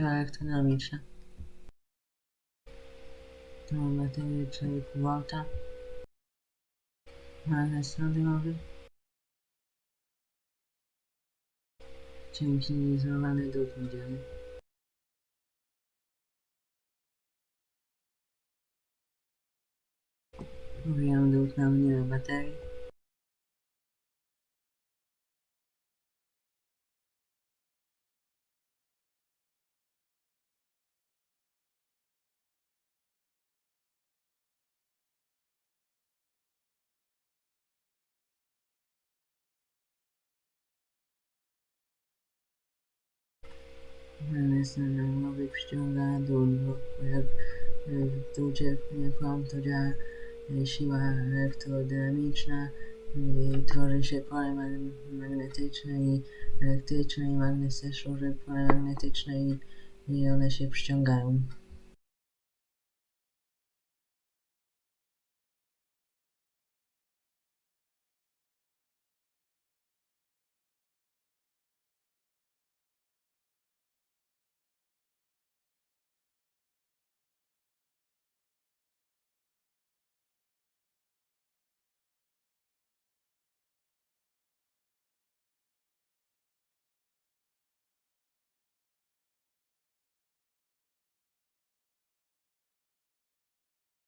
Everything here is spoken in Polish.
elektrodynamiczna. No, baterie 4,5 V. Magnes neodymowy. Cienki nieizolowany drut miedziany. Mówiłem na mnie baterii. Jak e, w drucie prąd to działa e, siła elektrodynamiczna i tworzy się pole mag- magnetyczne i elektryczne i magnes też tworzy pole magnetyczne i one się przyciągają.